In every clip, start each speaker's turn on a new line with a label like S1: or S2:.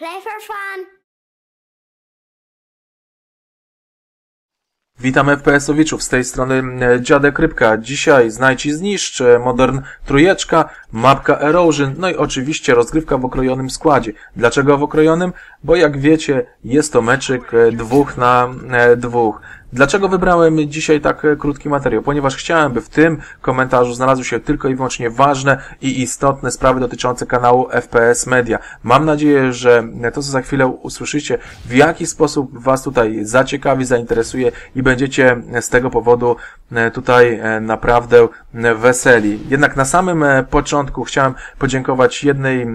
S1: Play for fun.
S2: Witam FPS-owiczów, z tej strony e, Dziadek Rybka. Dzisiaj znajdź i zniszcz, e, Modern Trójeczka, mapka Erosion, no i oczywiście rozgrywka w okrojonym składzie. Dlaczego w okrojonym? Bo jak wiecie, jest to meczyk e, dwóch na dwóch. Dlaczego wybrałem dzisiaj tak e, krótki materiał? Ponieważ chciałem, by w tym komentarzu znalazły się tylko i wyłącznie ważne i istotne sprawy dotyczące kanału FPS Media. Mam nadzieję, że to, co za chwilę usłyszycie, w jaki sposób Was tutaj zaciekawi, zainteresuje i będziecie z tego powodu e, tutaj e, naprawdę weseli. Jednak na samym początku chciałem podziękować jednej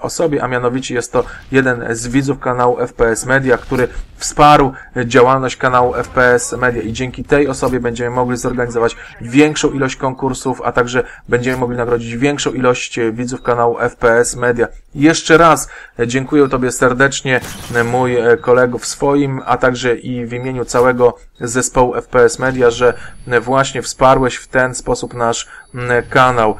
S2: osobie, a mianowicie jest to jeden z widzów kanału FPS Media, który wsparł działalność kanału FPS Media i dzięki tej osobie będziemy mogli zorganizować większą ilość konkursów, a także będziemy mogli nagrodzić większą ilość widzów kanału FPS Media. Jeszcze raz dziękuję Tobie serdecznie, mój kolego w swoim, a także i w imieniu całego zespołu FPS Media, że właśnie wsparłeś w ten sposób nasz kanał.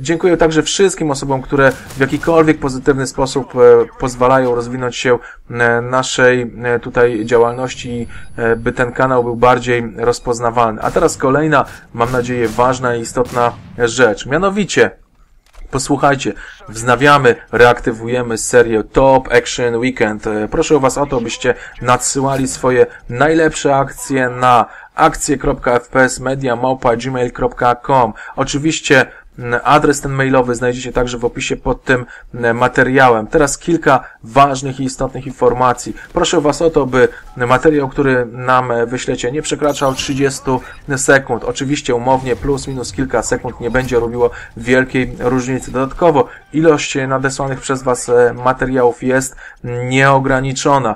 S2: Dziękuję także wszystkim osobom, które w jakikolwiek pozytywny sposób pozwalają rozwinąć się naszej tutaj działalności, by ten kanał był bardziej rozpoznawalny. A teraz kolejna, mam nadzieję, ważna i istotna rzecz. Mianowicie, Posłuchajcie, wznawiamy, reaktywujemy serię Top Action Weekend. Proszę Was o to, byście nadsyłali swoje najlepsze akcje na akcje.fpsmedia.gmail.com Oczywiście Adres ten mailowy znajdziecie także w opisie pod tym materiałem. Teraz kilka ważnych i istotnych informacji. Proszę Was o to, by materiał, który nam wyślecie nie przekraczał 30 sekund. Oczywiście umownie plus minus kilka sekund nie będzie robiło wielkiej różnicy. Dodatkowo ilość nadesłanych przez Was materiałów jest nieograniczona.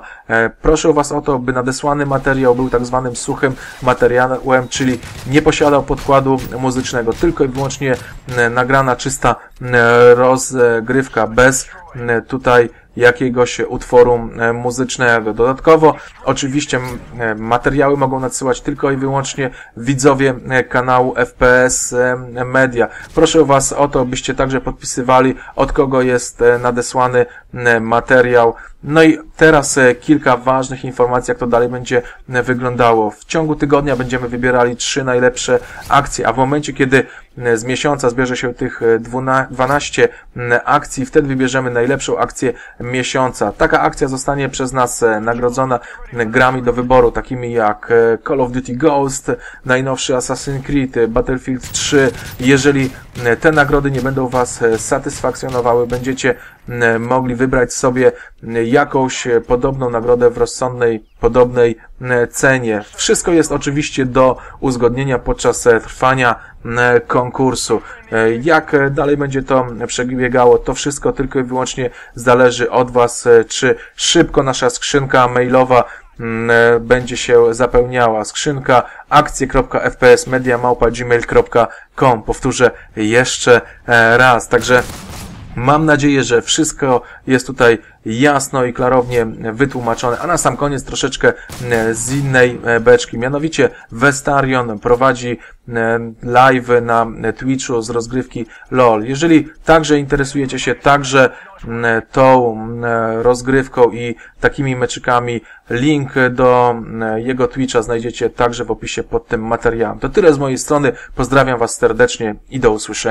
S2: Proszę Was o to, by nadesłany materiał był tak zwanym suchym materiałem, czyli nie posiadał podkładu muzycznego, tylko i wyłącznie E, nagrana czysta e, rozgrywka bez e, tutaj jakiegoś utworu muzycznego. Dodatkowo oczywiście materiały mogą nadsyłać tylko i wyłącznie widzowie kanału FPS Media. Proszę Was o to, byście także podpisywali od kogo jest nadesłany materiał. No i teraz kilka ważnych informacji, jak to dalej będzie wyglądało. W ciągu tygodnia będziemy wybierali trzy najlepsze akcje, a w momencie, kiedy z miesiąca zbierze się tych 12 akcji, wtedy wybierzemy najlepszą akcję miesiąca. Taka akcja zostanie przez nas nagrodzona grami do wyboru, takimi jak Call of Duty Ghost, najnowszy Assassin's Creed, Battlefield 3. Jeżeli te nagrody nie będą Was satysfakcjonowały, będziecie mogli wybrać sobie jakąś podobną nagrodę w rozsądnej, podobnej cenie. Wszystko jest oczywiście do uzgodnienia podczas trwania konkursu. Jak dalej będzie to przebiegało, to wszystko tylko i wyłącznie zależy od Was, czy szybko nasza skrzynka mailowa będzie się zapełniała. Skrzynka akcje.fpsmedia.gmail.com Powtórzę jeszcze raz. Także Mam nadzieję, że wszystko jest tutaj jasno i klarownie wytłumaczone. A na sam koniec troszeczkę e, z innej e, beczki. Mianowicie Westarion prowadzi e, live na Twitchu z rozgrywki LOL. Jeżeli także interesujecie się także tą rozgrywką i takimi meczykami, link do jego Twitcha znajdziecie także w opisie pod tym materiałem. To tyle z mojej strony. Pozdrawiam Was serdecznie i do usłyszenia.